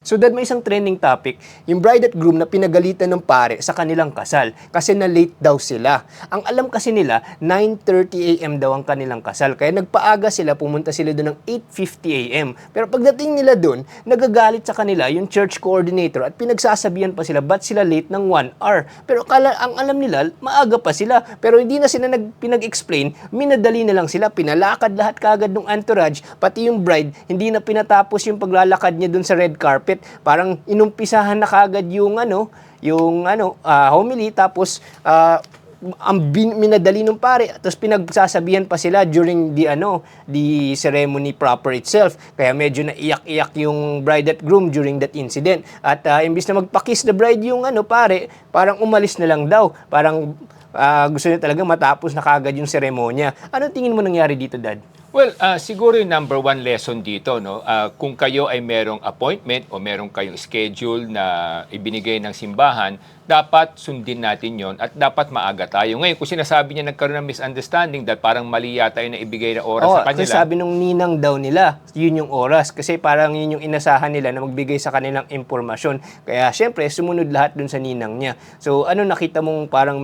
So dad, may isang trending topic, yung bride at groom na pinagalitan ng pare sa kanilang kasal kasi na late daw sila. Ang alam kasi nila, 9.30 a.m. daw ang kanilang kasal. Kaya nagpaaga sila, pumunta sila doon ng 8.50 a.m. Pero pagdating nila doon, nagagalit sa kanila yung church coordinator at pinagsasabihan pa sila, ba't sila late ng 1 hour? Pero kala, ang alam nila, maaga pa sila. Pero hindi na sila nag, pinag-explain, minadali na lang sila, pinalakad lahat kagad ng entourage, pati yung bride, hindi na pinatapos yung paglalakad niya doon sa red carpet. Parang inumpisahan na kagad yung ano, yung ano, ah, homily, tapos ah, ang bin, minadali ng pare. Tapos pinagsasabihan pa sila during the ano the ceremony proper itself. Kaya medyo naiyak-iyak yung bride at groom during that incident. At ah, imbis na magpa-kiss the bride yung ano pare parang umalis na lang daw. Parang ah, gusto niya talaga matapos na kagad yung seremonya. Ano tingin mo nangyari dito dad Well, ah, siguro yung number one lesson dito, no, ah, kung kayo ay merong appointment o merong kayong schedule na ibinigay ng simbahan, dapat sundin natin yon at dapat maaga tayo. Ngayon, kung sinasabi niya nagkaroon ng misunderstanding dahil parang mali yata yung naibigay na oras Oo, sa kanila. kasi sabi nung ninang daw nila, yun yung oras. Kasi parang yun yung inasahan nila na magbigay sa kanilang impormasyon. Kaya syempre, sumunod lahat dun sa ninang niya. So ano nakita mong parang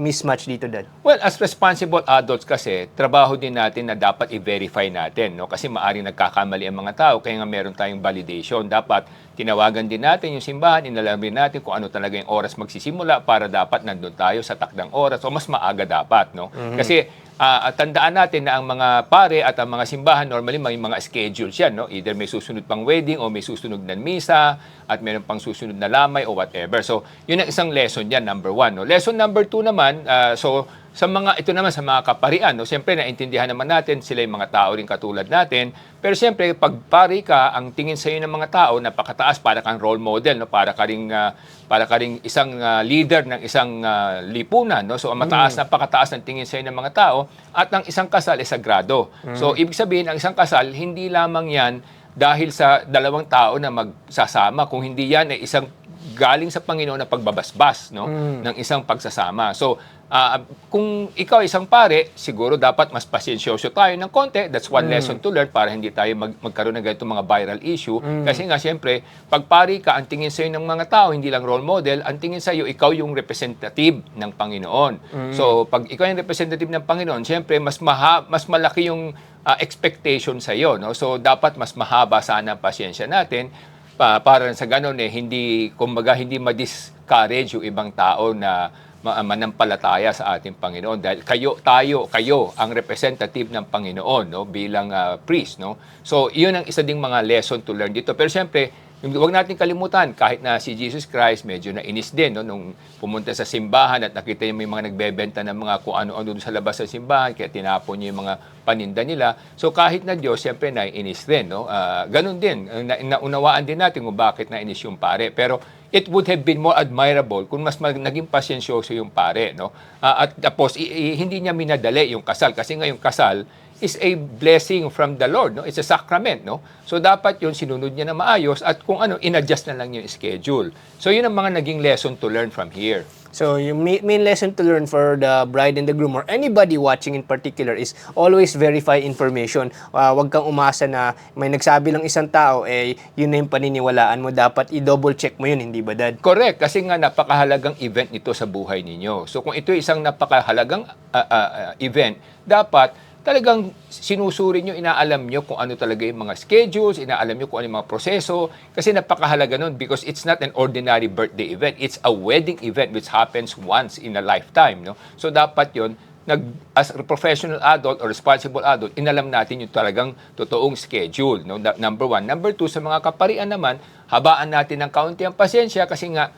mismatch dito, Dad? Well, as responsible adults kasi, trabaho din natin na dapat i-verify natin, no? Kasi maaring nagkakamali ang mga tao, kaya nga meron tayong validation. Dapat tinawagan din natin yung simbahan, inalamin natin kung ano talaga yung oras magsisimula para dapat nandun tayo sa takdang oras o mas maaga dapat, no? Kasi ah, tandaan natin na ang mga pare at ang mga simbahan normally may mga schedules yan, no? Either may susunod pang wedding o may susunod na misa at meron pang susunod na lamay o whatever. So, yun ang isang lesson yan, number one. No? Lesson number two naman, ah, so sa mga ito naman sa mga kaparian, no, siyempre naintindihan naman natin sila yung mga tao rin katulad natin. Pero siyempre pag pari ka, ang tingin sa iyo ng mga tao napakataas para kang role model, no, para ka ring ah, para ka ring isang ah, leader ng isang ah, lipunan, no. So ang mataas napakataas ng tingin sa iyo ng mga tao at ang isang kasal ay sagrado. So ibig sabihin ang isang kasal hindi lamang 'yan dahil sa dalawang tao na magsasama, kung hindi 'yan ay isang galing sa Panginoon na pagbabasbas no ng isang pagsasama. So ah, kung ikaw isang pare, siguro dapat mas pasyensyoso tayo ng konti. That's one lesson to learn para hindi tayo mag- magkaroon ng ganitong mga viral issue. Kasi nga siyempre, pag pari ka, ang tingin sa ng mga tao, hindi lang role model, ang tingin sa iyo, ikaw yung representative ng Panginoon. So pag ikaw yung representative ng Panginoon, siyempre mas maha, mas malaki yung ah, expectation sa iyo, no? So dapat mas mahaba sana ang pasyensya natin pa, para sa ganun eh hindi kumbaga hindi ma-discourage yung ibang tao na ma- manampalataya sa ating Panginoon. Dahil kayo tayo kayo ang representative ng Panginoon no? Bilang ah, priest no? So iyon ang isa ding mga lesson to learn dito. Pero siyempre Huwag natin kalimutan, kahit na si Jesus Christ medyo nainis din no, nung pumunta sa simbahan at nakita niya may mga nagbebenta ng mga kung ano-ano sa labas ng simbahan, kaya tinapon niya yung mga paninda nila. So kahit na Diyos, siyempre naiinis din. No? Ah, ganun din, na, naunawaan din natin kung bakit nainis yung pare. Pero it would have been more admirable kung mas mag, naging pasyensyoso yung pare. No? Ah, at tapos, i- i- hindi niya minadali yung kasal. Kasi nga yung kasal, is a blessing from the Lord, no? It's a sacrament, no? So dapat 'yun sinunod niya na maayos at kung ano inadjust na lang yung schedule. So 'yun ang mga naging lesson to learn from here. So, ma- main lesson to learn for the bride and the groom or anybody watching in particular is always verify information. Uh, huwag kang umasa na may nagsabi lang isang tao, eh, yun na yung paniniwalaan mo. Dapat i-double check mo yun, hindi ba, Dad? Correct kasi nga napakahalagang event nito sa buhay ninyo. So kung ito isang napakahalagang ah, ah, ah, event, dapat talagang sinusuri nyo, inaalam nyo kung ano talaga yung mga schedules, inaalam nyo kung ano yung mga proseso, kasi napakahalaga nun because it's not an ordinary birthday event. It's a wedding event which happens once in a lifetime. No? So dapat yon nag, as a professional adult or responsible adult, inalam natin yung talagang totoong schedule. No? Number one. Number two, sa mga kaparian naman, habaan natin ng kaunti ang pasensya kasi nga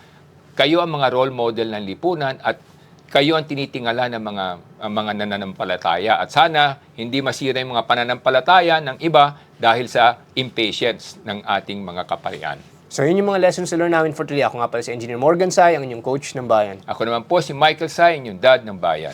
kayo ang mga role model ng lipunan at kayo ang tinitingala ng mga ang mga nananampalataya at sana hindi masira yung mga pananampalataya ng iba dahil sa impatience ng ating mga kaparian. So, yun yung mga lessons to learn namin for today. Ako nga pala si Engineer Morgan Sai, ang inyong coach ng bayan. Ako naman po si Michael Say, yung dad ng bayan.